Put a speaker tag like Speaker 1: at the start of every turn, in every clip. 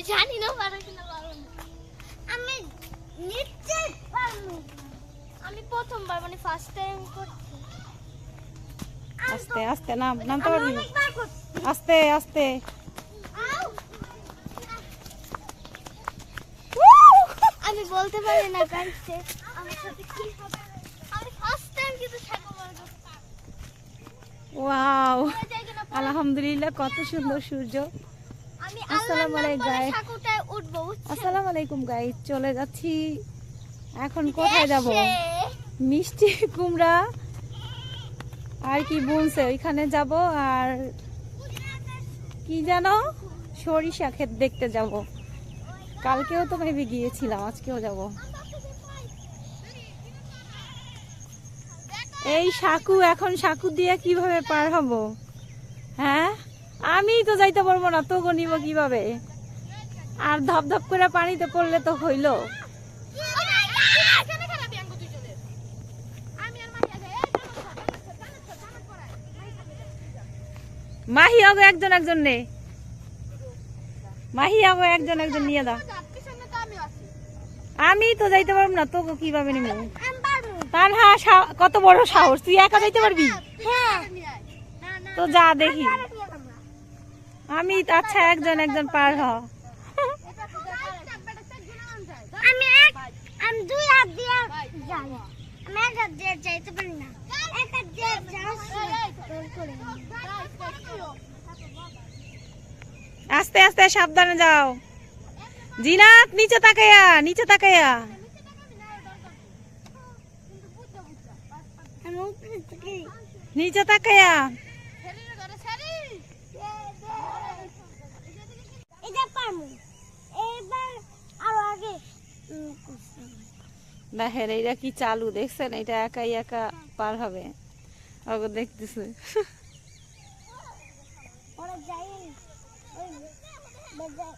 Speaker 1: দরকার জানি না পারো কিনা পারো না। আমি পারব আমি প্রথমবার মানে ফার্স্ট টাইম করছি।
Speaker 2: আস্তে আস্তে নাম নামতে পারবি? আস্তে আস্তে।
Speaker 1: আমি বলতে পারি না গাইছে আমার সাথে কি হবে। আমি ফার্স্ট টাইম কিন্তু মারবো
Speaker 2: ওয়াও! আলহামদুলিল্লাহ কত সুন্দর সূর্য।
Speaker 1: আমি
Speaker 2: আসসালামু আলাইকুম? আসসালামু আলাইকুম চলে যাচ্ছি। এখন কোথায় যাব? মিষ্টি কুমড়া আর কি বলছে ওইখানে যাব আর কি জানো? সরিষা ক্ষেত দেখতে যাব। কালকেও তো ভেবে গিয়েছিলাম আজকেও যাব। এই সাকু এখন সাকু দিয়ে কীভাবে পার হব? হ্যাঁ? আমি তো যাইতে পারব না তো নিব কীভাবে? আর ধপ ধপ করে পানিতে পড়লে তো হইল। মাহি আগো একজন একজন নে। মাহি আগো একজন একজন নিয়ে দাও। আমি তো যাইতে পারব না তোকে কীভাবে নিব? তার হ্যাঁ কত বড় সাহস তুই একা যাইতে পারবি? তো যা দেখি। আমি আচ্ছা একজন একজন পার হ।
Speaker 1: আমি এক আমি দুই হাত দিয়ে যাই। আমি এক হাত দিয়ে যাইতে পারি না। এক হাত দিয়ে যাচ্ছি
Speaker 2: আস্তে আস্তে সাবধানে যাও। জিনাত নিচে তাকাইয়া নিচে তাকাইয়া নিচে তাকাইয়া
Speaker 1: এটা পারব এবার আরও আগে উম, করতে হবে।
Speaker 2: দেখেন এইটা কি চালু দেখছেন এটা একাই একা পার হবে ওগো দেখতেছে
Speaker 1: ওরা যাই ওই বাজার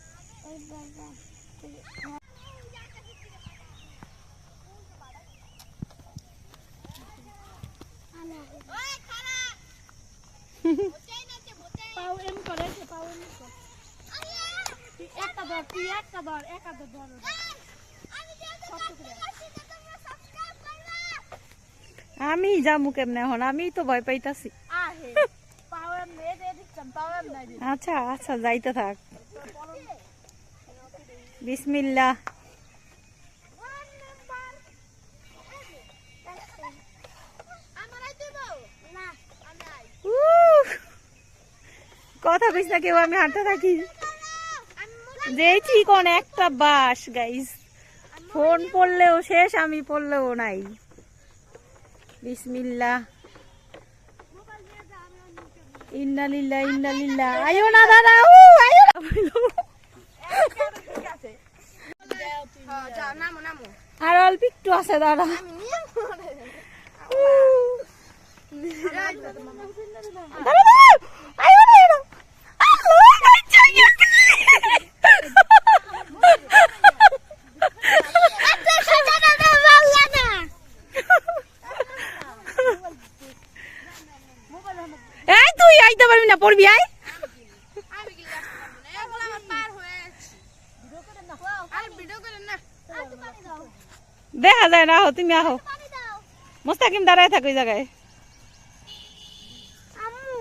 Speaker 1: ওই বাজার পাও এম করে সে পাও এম করে একটা ধর তুই একটা ধর একটা ধর। ধর
Speaker 2: আমি যামু কেমনে এখন? আমি তো ভয় পাইতাছি। আচ্ছা আচ্ছা যাইতে থাক। উহ! কথা কইস না কেউ আমি হাঁটতে থাকি। যেইছি কোন একটা বাস গাইস ফোন পড়লেও শেষ আমি পড়লেও নাই। বিসমিল্লাহ ইন্নালিল্লা ইন্নালিল্লা আইও না দাদা আইও না। আর অল্প একটু আছে দাদা। দাঁড়া, দাঁড়া! আইও না, আইও না! আল্লাহ, বাচ্চা গেছে!
Speaker 1: আচ্ছা সাদা দাদা বাংলা না
Speaker 2: এই, তুই আইতে পারবি না, পড়বি, আয়। দেখা যায় না, আহো, তুমি আহো। মোস্তাকিম দাঁড়ায় থাকো ওই জায়গায়।
Speaker 1: আম্মু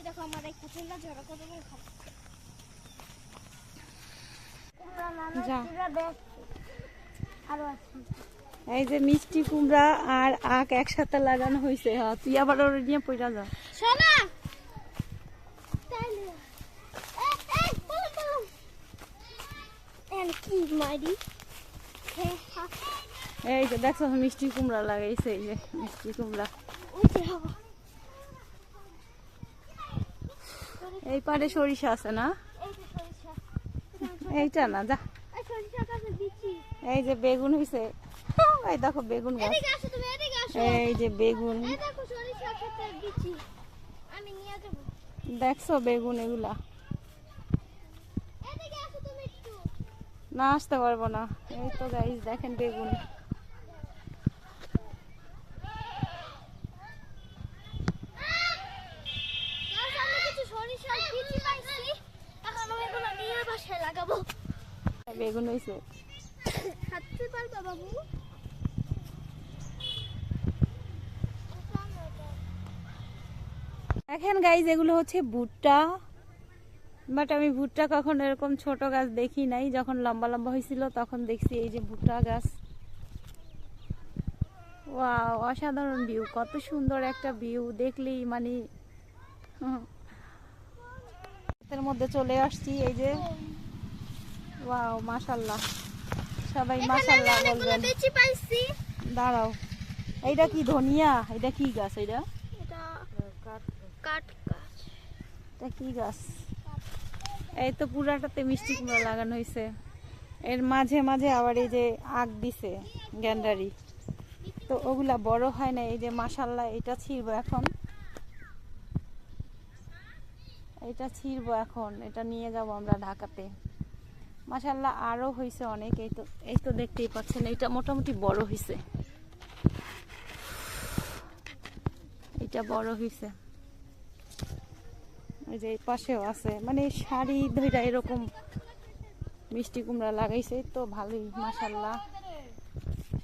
Speaker 1: এই দেখো আমার ঝড় করে আছে।
Speaker 2: এই যে মিষ্টি কুমড়া আর আখ একসাথে লাগানো হয়েছে হ্যাঁ তুই আবার ওর নিয়ে পয়সা যা।
Speaker 1: এই এই কি মারি?
Speaker 2: এই যে দেখছ মিষ্টি কুমড়া লাগাইছে এই যে মিষ্টি কুমড়া
Speaker 1: উঠে হব
Speaker 2: এই পারে সরিষা আছে না? এইটা না যা।
Speaker 1: এই
Speaker 2: যে বেগুন হইছে। এই দেখো বেগুন এই যে বেগুন। দেখছ বেগুন এগুলা? না আসতে পারব না। এই তো গাইজ দেখেন বেগুন
Speaker 1: গাছ আমি কিছু সরিষার বিচি পাইছি এখন আমি এগুলো লাগাবো।
Speaker 2: বেগুন
Speaker 1: পারবা বাবু
Speaker 2: দেখেন গাইজ এগুলো হচ্ছে ভুট্টা। বাট আমি ভুট্টা কখন এরকম ছোট গাছ দেখি নাই। যখন লম্বা লম্বা হয়েছিল তখন দেখছি এই যে ভুট্টা গাছ। ওয়াও অসাধারণ ভিউ কত সুন্দর একটা ভিউ দেখলেই মানে মধ্যে চলে আসছি এই যে। ওয়াও মাশাল্লাহ সবাই মাশাল্লাহ বলবেন।
Speaker 1: বিচি পাইছি।
Speaker 2: দাঁড়াও। এইটা কি ধনিয়া? এটা কি গাছ এটা
Speaker 1: এটা কাঠ। গাছ।
Speaker 2: এটা কি গাছ? এই তো পুরাটাতে মিষ্টি কুমড়া লাগানো হয়েছে এর মাঝে মাঝে আবার এই যে আগ দিছে গ্যান্ডারি। তো ওগুলা বড় হয় না এই যে মাসাল্লাহ এটা ছিড়বো এখন। এটা ছিড়বো এখন এটা নিয়ে যাব আমরা ঢাকাতে। মাসাল্লাহ আরও হয়েছে অনেক, এই তো এই তো দেখতেই পাচ্ছেন এটা মোটামুটি বড় হয়েছে এটা বড় হয়েছে ওই যে এই পাশেও আছে মানে শাড়ি ধইরা এরকম মিষ্টি কুমড়া লাগাইছে তো ভালোই মাসাল্লাহ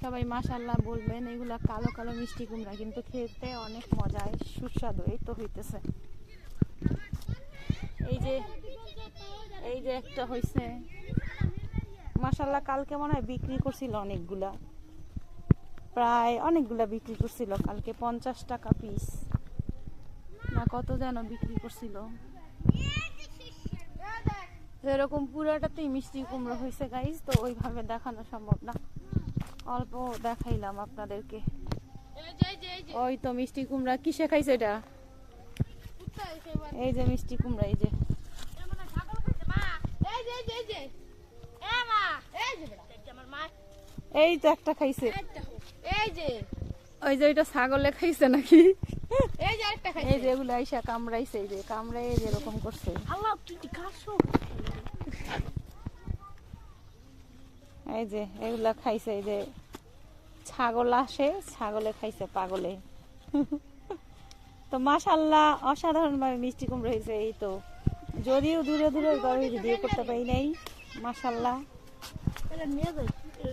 Speaker 2: সবাই মাসাল্লাহ বলবেন, এগুলা কালো কালো মিষ্টি কুমড়া, কিন্তু খেতে অনেক মজায় সুস্বাদু, এই তো হইতেছে। এই যে এই যে একটা হইছে মাসাল্লাহ কালকে মনে হয় বিক্রি করছিল অনেকগুলা। প্রায় অনেকগুলা বিক্রি করছিল, কালকে পঞ্চাশ টাকা পিস না, কত যেন বিক্রি করছিল। এরকম পুরাটাতেই মিষ্টি কুমড়ো হয়েছে গাইজ তো ওইভাবে দেখানো সম্ভব না। অল্প দেখাইলাম আপনাদেরকে। ওই তো মিষ্টি কুমড়া, কিসে খাইছে এটা? এই যে মিষ্টি কুমড়া এই যে। এই তো একটা খাইছে।
Speaker 3: এই যে।
Speaker 2: ওই যে ওইটা ছাগলে খাইছে নাকি?
Speaker 3: এই যে আরেকটা খাই
Speaker 2: এই যে এগুলো আইসা কামড়াইছে এই যে কামড়াই যেরকম করছে।
Speaker 3: আল্লাহ তুই খাসো?
Speaker 2: এই যে এগুলা খাইছে এই যে ছাগল আসে ছাগলে খাইছে পাগলে। তো মাশাল্লাহ অসাধারণ ভাবে মিষ্টি কুমড়ো হয়েছে এই তো। যদিও দূরে দূরে গরমে ভিডিও করতে পারি নাই মাশাল্লাহ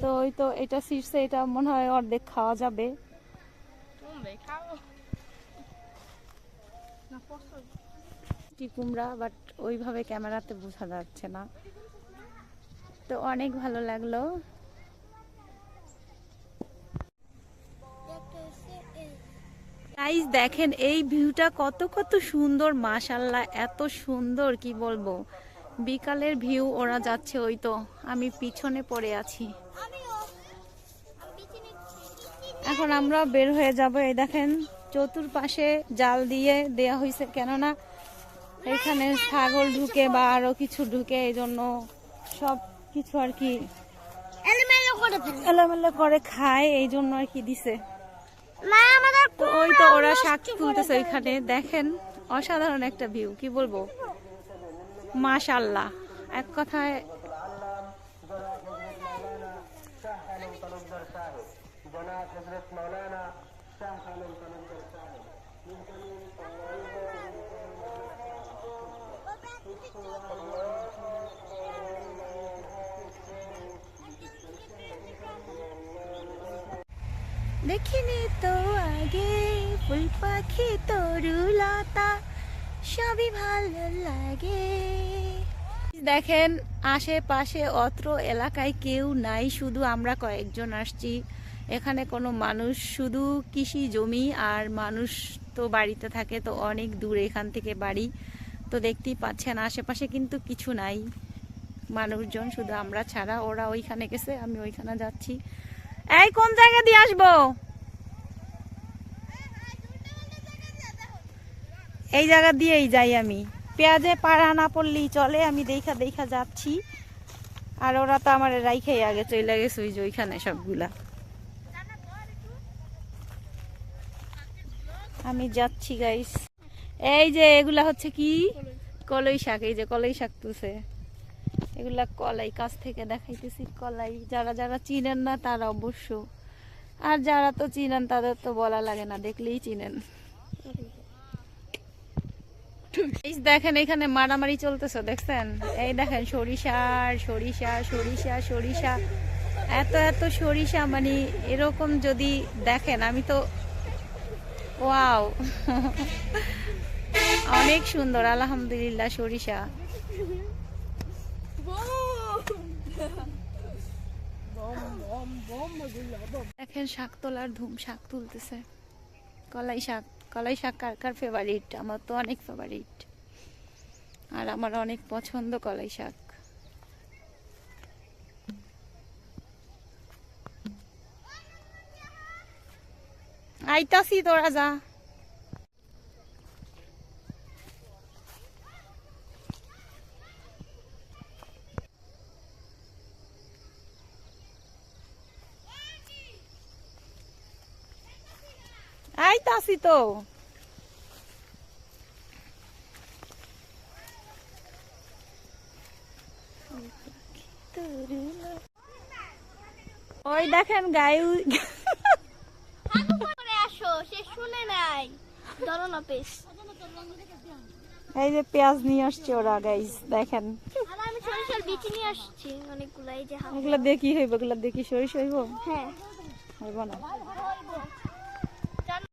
Speaker 2: তো ওই তো এটা শীর্ষে এটা মনে হয় অর্ধেক খাওয়া যাবে। কুমড়া বাট ওইভাবে ক্যামেরাতে বোঝা যাচ্ছে না। তো অনেক ভালো লাগল। গাইজ দেখেন এই ভিউটা কত কত সুন্দর মাশাল্লাহ এত সুন্দর কি বলব? বিকালের ভিউ ওরা যাচ্ছে ওই তো। আমি পিছনে পড়ে আছি। এখন আমরা বের হয়ে যাব এই দেখেন চতুর্পাশে জাল দিয়ে দেয়া হয়েছে কেননা এখানে ছাগল ঢুকে বা আরও কিছু ঢুকে এই জন্য সব কিছু আর কি
Speaker 1: এলোমেলো করে
Speaker 2: খায় এই জন্য আর কি দিছে। ওই তো ওরা শাক তুলতেছে ওইখানে। দেখেন অসাধারণ একটা ভিউ কি বলব? মাশাল্লাহ এক কথায় দেখিনি তো আগে ফুল পাখি তরুলতা সবই ভালো লাগে। দেখেন, আশেপাশে অত্র এলাকায় কেউ নাই, শুধু আমরা কয়েকজন আসছি। এখানে কোনো মানুষ, শুধু কৃষি জমি, আর মানুষ তো বাড়িতে থাকে, তো অনেক দূরে এখান থেকে বাড়ি। তো দেখতেই পাচ্ছেন, আশেপাশে কিন্তু কিছু নাই। মানুষজন শুধু আমরা ছাড়া, ওরা ওইখানে গেছে, আমি ওইখানে যাচ্ছি। এই কোন জায়গা দিয়ে আসব? এই জায়গা দিয়েই যাই আমি। পেঁয়াজে পাড়া না পড়লেই চলে, আমি দেখা দেখা যাচ্ছি। আর ওরা তো আমার রাইখাই আগে চলে গেছে, ওই যে ওইখানে সবগুলা। আমি যাচ্ছি গাইস এই যে এগুলা হচ্ছে কি? কলই শাক, এই যে কলই শাক তুলছে। এগুলা কলাই কাছ থেকে দেখাইতেছি, কলাই। যারা যারা চিনেন না তারা অবশ্য। আর যারা তো চিনেন তাদের তো বলা লাগে না, দেখলেই চিনেন। এই দেখেন এখানে মারামারি চলতেছে, দেখছেন? এই দেখেন সরিষা সরিষা সরিষা সরিষা। এত এত সরিষা মানে এরকম যদি দেখেন, আমি তো ওয়াও। অনেক সুন্দর, আলহামদুলিল্লাহ, সরিষা। দেখেন শাক তোলার ধুম, শাক তুলতেছে। কলাই শাক। কলাই শাক কার কার ফেভারিট আমার তো অনেক ফেভারিট আর আমার অনেক পছন্দ কলাই শাক। আইতাছি তোরা যা। আইতাছি তো। ওই দেখেন গায়ে এই যে পেঁয়াজ নিয়ে আসছে ওরা গাইস দেখেন।
Speaker 1: আসছি
Speaker 2: দেখি হইব? দেখি সরিষ হইব?
Speaker 1: হ্যাঁ।
Speaker 2: হইব না।